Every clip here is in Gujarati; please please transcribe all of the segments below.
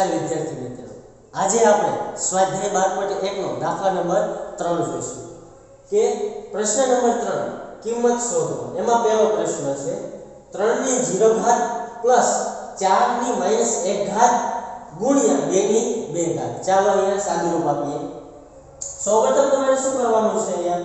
નમસ્કાર વિદ્યાર્થી મિત્રો. આજે આપણે સ્વાધ્યાય બાર પોઈન્ટ એકનો દાખલા નંબર ત્રણ જોઈશું. કે પ્રશ્ન નંબર ત્રણ, કિંમત શોધો. એમાં પહેલો પ્રશ્ન છે, ત્રણની જીરો ઘાત પ્લસ ચારની માઇનસ એક ઘાત ગુણ્યા બેની બે ઘાત ચાલો અહીંયા સાદું રૂપ આપીએ. સૌપ્રથમ તમારે શું કરવાનું છે અહીંયા?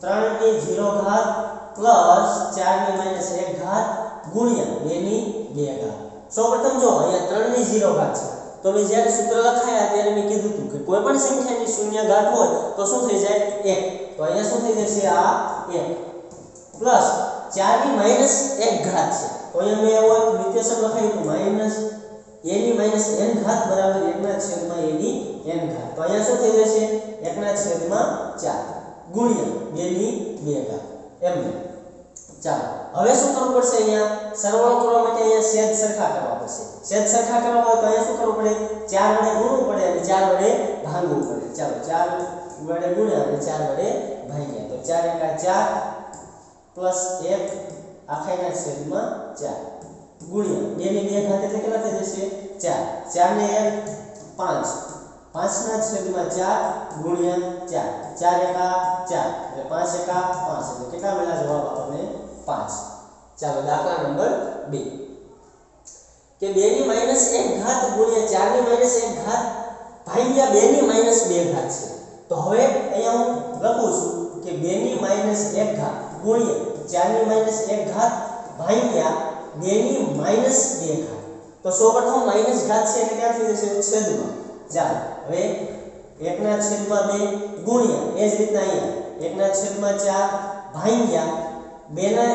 ત્રણની જીરો ઘાત પ્લસ ચારની માઇનસ એક ઘાત ગુણ્યા બેની બે ઘાત સૌપ્રથમ જો અહીંયા ત્રણની જીરો ઘાત છે તો મેં જ્યારે સૂત્ર લખાયા ત્યારે મેં કીધું હતું કે કોઈ પણ સંખ્યાની શૂન્ય ઘાત હોય તો શું થઈ જાય એક તો અહીંયા શું થઈ જશે આ એક પ્લસ ચારની માઇનસ એક ઘાત છે તો અહીંયા મેં એવો એક નિત્યસમ લખાયું હતું માઇનસ એની માઇનસ એન ઘાત બરાબર એકના છેદમાં એની એન ઘાત તો અહીંયા શું થઈ જશે એકના છેદમાં ચાર ગુણ્યા બેની બે ઘાત એમને ચાલો હવે શું કરવું પડશે અહીંયા સરવાળો કરવા માટે અહીંયા છેદ સરખા કરવા પડશે છેદ સરખા કરવા હોય તો અહીંયા શું કરવું પડે ચાર વડે ગુણવું પડે અને ચાર વડે ભાંગવું પડે ચાલો ચાર વડે ગુણ્યા અને ચાર વડે ભાંગ્યા તો ચાર એકા ચાર પ્લસ એક આખાઈના છેદમાં ચાર ગુણ્યા બેની બે ઘાત એટલે કેટલા થઈ જશે ચાર ચાર ને એક પાંચ પાંચના છેદમાં ચાર ગુણ્યા ચાર ચાર એકા ચાર એટલે પાંચ એકા પાંચ એટલે કેટલા મળ્યા જવાબ આપણને પાંચ ચાલો દાખલા નંબર બે કે બે ની માઇનસ એક ઘાત ગુણ્યા ચાર ની માઇનસ એક ઘાત ભાગ્યા બે ની માઇનસ બે ઘાત છે તો હવે અહીંયા હું લખું છું કે બે ની માઇનસ એક ઘાત ગુણ્યા ચાર ની માઇનસ એક ઘાત ભાગ્યા બે ની માઇનસ બે ઘાત તો સૌપ્રથમ માઇનસ ઘાત છે એટલે ક્યાં થઈ જશે છેદમાં ચાલો હવે એકના છેદમાં બે ગુણ્યા એ જ રીતના અહીંયા એકના છેદમાં ચાર ભાંગ્યા બેના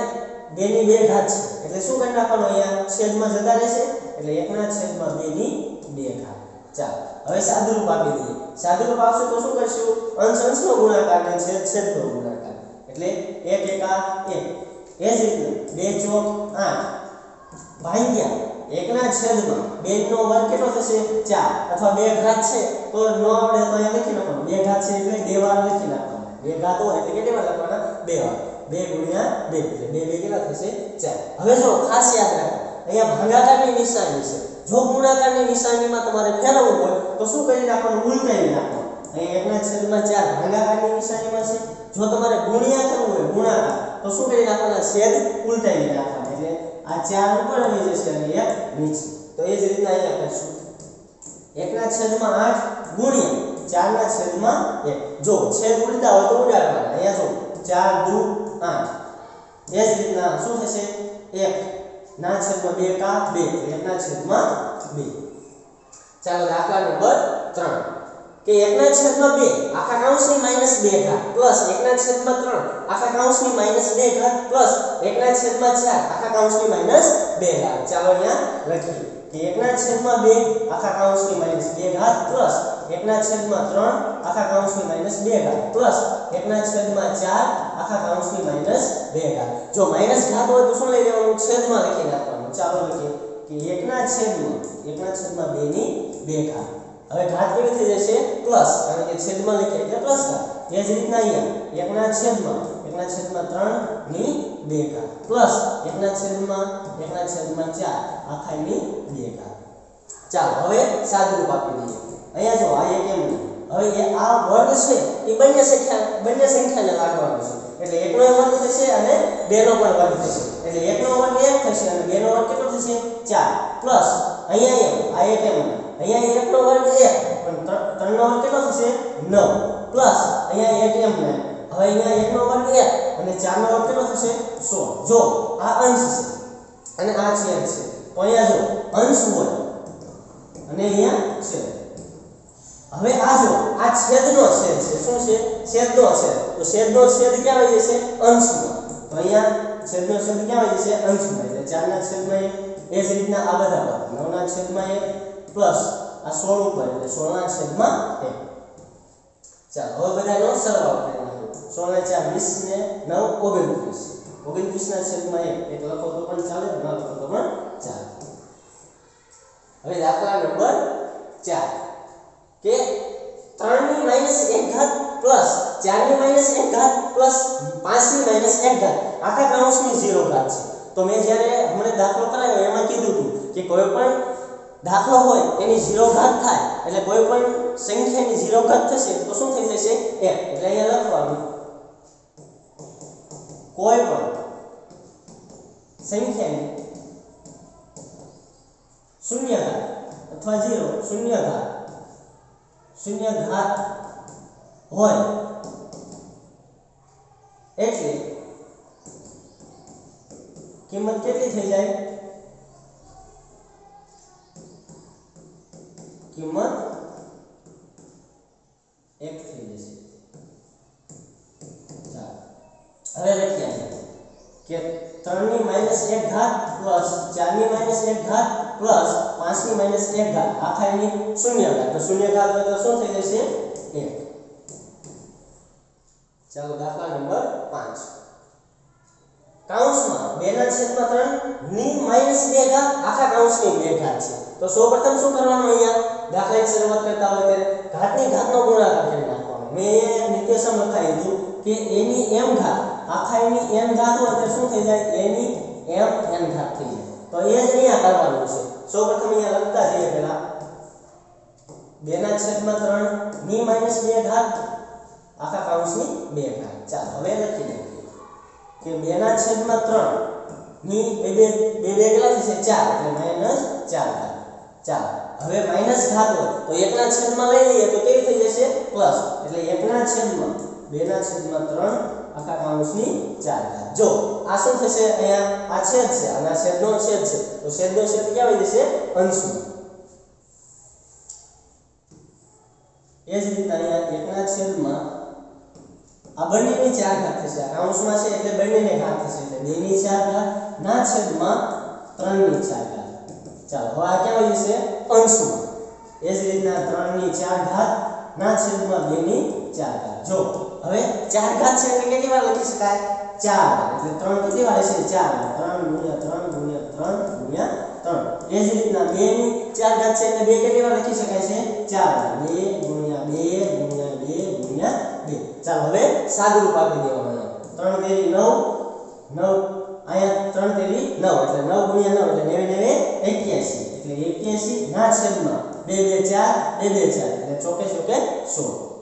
બેની બે ઘાત છે. એટલે શું કરી નાખવાનું? અહીંયા છેદમાં જતા રહેશે. એટલે એકના છેદમાં બેની બે ઘાત ચાલો, હવે સાદુરૂપ આપી દઈએ. સાદુરૂપ આવશે તો શું કરશું? અંશ અંશનો ગુણાકાર અને છેદ છેદનો ગુણાકાર. એટલે એક એકા એક. એ જ રીતે બે ચોક આઠ. ભાગ્યા. એકના છેદમાં બે નો વર્ગ કેટલો થશે? ચાર. અથવા બે ઘાત છે, તો ન આવડે તો અહીંયા લખી નાખવાનું. બે ઘાત છે એટલે બે વાર લખી નાખવાના. બે ઘાત હોય એટલે કેટલી વાર લખવાના? બે વાર. બે ગુણ્યા બે એટલે બે બે કેટલા થશે ચાર. હવે જો ખાસ યાદ રાખો, અહીંયા ભાગાકારની નિશાની છે. જો ગુણાકારની નિશાનીમાં તમારે ફેરવવું હોય, તો શું કરી નાખવાનું? ઉલટાવી નાખવાનું. અહીંયા એકના છેદમાં ચાર ભાગાકારની નિશાનીમાં છે. જો તમારે ગુણ્યા કરવું હોય, ગુણાકાર, તો શું કરી નાખવાના? છેદ ઉલટાવી નાખવાના. એટલે આ ચાર ઉપર આવી જશે અને એક નીચે. તો એ જ રીતના અહીંયા કરશું. એકના છેદમાં આઠ ગુણ્યા ચારના છેદમાં એક. જો છેદ ઉડતા હોય તો ઉડાડવાના. અહીંયા જો ચાર દુ આઠ. એ જ રીતના શું થશે? એક. ના છેદમાં બે કા બે. એકના છેદમાં બે. ચાલો દાખલા નંબર ત્રણ. કે એકના છેદમાં બે. આખા કૌંસની માઇનસ બે ઘાત પ્લસ એકના છેદમાં ત્રણ. આખા કૌંસની માઇનસ બે ઘાત પ્લસ એકના છેદમાં ચાર. આખા કૌંસની માઇનસ બે ઘાત. ચાલો અહીંયા લખીએ. કે એકના છેદમાં બે, આખા કૌંસની માઇનસ બે ઘાત પ્લસ એકના છેદમાં ત્રણ આખા કૌંસની માઇનસ બે ઘાત પ્લસ એકના છેદમાં ચાર આખા કૌંસની માઇનસ બે ઘાત જો માઇનસ ઘાત હોય તો શું લઈ લેવાનું છેદમાં લખી નાખવાનું ચાલો લખીએ કે એકના છેદમાં એકના છેદમાં બે ની બે ઘાત હવે ઘાત કેવી થઈ જશે પ્લસ કારણ કે છેદમાં લખીએ એટલે પ્લસ ઘાત એ જ રીતના અહીંયા એકના છેદમાં એકના છેદમાં ત્રણ ની બે ઘાત પ્લસ એકના છેદમાં એકના છેદમાં ચાર આખાની બે ઘાત ચાલો હવે સાદુરૂપ આપી દઈએ અહીંયા જો આ એક એમ હવે એ આ વર્ગ છે, એ બંને સંખ્યા, બંને સંખ્યાને લાગવાનો છે. એટલે એકનો વર્ગ થશે અને બેનો પણ વર્ગ થશે. એટલે એકનો વર્ગ એક થશે અને બેનો વર્ગ કેટલો થશે? ચાર. પ્લસ, અહીંયા એમ, આ એક એમ અહીંયા એકનો વર્ગ 1 પણ ત્રણનો વર્ગ કેટલો થશે? 9 પ્લસ, અહીંયા એક એમ ને હવે અહીંયા એકનો વર્ગ 1 અને ચારનો વર્ગ કેટલો થશે? સોળ. જો, આ અંશ છે. અને આ છે અંશ તો અહીંયા જો, અંશ હોય. અને અહીંયા છેદ હવે આ જો, આ છેદનો છેદ છે. શું છે? છેદનો છેદ. તો છેદનો છેદ ક્યાં આવી જશે? અંશમાં. તો અહીંયા છેદનો છેદ ક્યાં આવી જશે? અંશમાં. એટલે ચારના છેદમાં એ જ રીતના આ બધા પર નવના છેદમાં એક પ્લસ આ સોળ ઉપર. એટલે સોળના છેદમાં એક. ચાલો, હવે બધાનો સરવાળો કરીએ નાખો. સોળ ને ચાર વીસ ને નવ ઓગણત્રીસ. ઓગણત્રીસના છેદમાં એક. એક લખો તો પણ ચાલે, ન લખો તો પણ ચાલે. હવે દાખલા નંબર ચાર. કે ત્રણની માઇનસ એક ઘાત પ્લસ ચારની માઇનસ એક ઘાત પ્લસ પાંચની માઇનસ એક ઘાત. આખા કૌંસની ઝીરો ઘાત છે. તો મેં જ્યારે હમણાં દાખલો કરાયો એમાં કીધું હતું કે કોઈ પણ દાખલો હોય, એની ઝીરો ઘાત થાય, એટલે કોઈ પણ સંખ્યાની ઝીરો ઘાત થશે, તો શું થઈ જશે? 1 એટલે અહીંયા લખવાનું, કોઈ પણ સંખ્યાની શૂન્ય ઘાત અથવા 0 શૂન્ય ઘાત. શૂન્ય ઘાત હોય એટલે કિંમત કેટલી થઈ જાય કિંમત એક થઈ જશે ચાલો હવે લખીએ અહીંયા કે ત્રણની માઇનસ એક ઘાત પ્લસ ચારની માઇનસ એક ઘાત પ્લસ પાંચની માઇનસ એક ઘાત આખા એની શૂન્ય ઘાત તો શૂન્ય ઘાત હોય તો શું થઈ જશે એક ચાલો દાખલા નંબર પાંચ કૌંસમાં બે ના છેદમાં ત્રણ ની માઇનસ બે ઘાત આખા કૌંસની બે ઘાત છે તો સૌપ્રથમ શું કરવાનું અહીંયા દાખલાની શરૂઆત કરતા હોય ત્યારે ઘાતની ઘાતનો ગુણાકાર કરી નાખવાનો મેં અહીંયા નિર્દેશમ લખાઈ દીધું કે એની m ઘાત આખા એની n ઘાત હોય તો શું થઈ જાય એની m n ઘાત થઈ જાય તો એ જ અહીંયા કરવાનું છે. સૌપ્રથમ અહીંયા લખતા જઈએ પહેલા. બે ના છેદમાં ત્રણ, ની માઇનસ બે ઘાત, આખા કૌંસની બે ઘાત. ચાલો, હવે લખી દઈએ કે બે ના છેદમાં ત્રણ, ની બે બે બે બે કેટલા થશે ચાર. એટલે માઇનસ ચાર ઘાત. ચાલો, હવે માઇનસ ઘાત હોય, તો એકના છેદમાં લઈ લઈએ તો કેવી થઈ જશે? પ્લસ. એટલે એકના છેદમાં બેના છેદમાં ત્રણ આખા કૌંસની ચાર ઘાત જો આ શું થશે અહીંયા આ છેદ છે અને આ છેદનો છેદ છે તો છેદનો છેદ ક્યાં આવી જશે અંશમાં એ જ રીતના અહીંયા એકના છેદમાં આ બંનેની ચાર ઘાત થશે આ કૌંસમાં છે એટલે બંનેને ઘાત થશે એટલે બેની ચાર ઘાત ના છેદમાં ત્રણની ચાર ઘાત ચાલો હવે આ ક્યાં આવી જશે અંશમાં એ જ રીતના ત્રણની ચાર ઘાત ના છેદમાં બેની ચાર ઘાત. જો, હવે ચાર ઘાત છે એટલે કેટલી વાર લખી શકાય? ચાર એટલે ત્રણ કેટલી વાર છે ચાર વાર. ત્રણ ગુણ્યા ત્રણ ગુણ્યા ત્રણ ગુણ્યા ત્રણ. એ જ રીતના 2 ની ચાર ઘાત છે એટલે બે કેટલી વાર લખી શકાય છે? ચાર વાર. બે ગુણ્યા બે ગુણ્યા બે ગુણ્યા બે. ચાલો, હવે સાદુરૂપ આપી દેવાનું. ત્રણ તેરી નવ નવ. અહીંયા ત્રણ તેરી નવ. એટલે નવ ગુણ્યા નવ, એટલે નેવે નેવે એક્યાસી. એટલે એક્યાસી ના છેદમાં બે બે ચાર, બે બે ચાર. એટલે ચોકે ચોકે Cristo.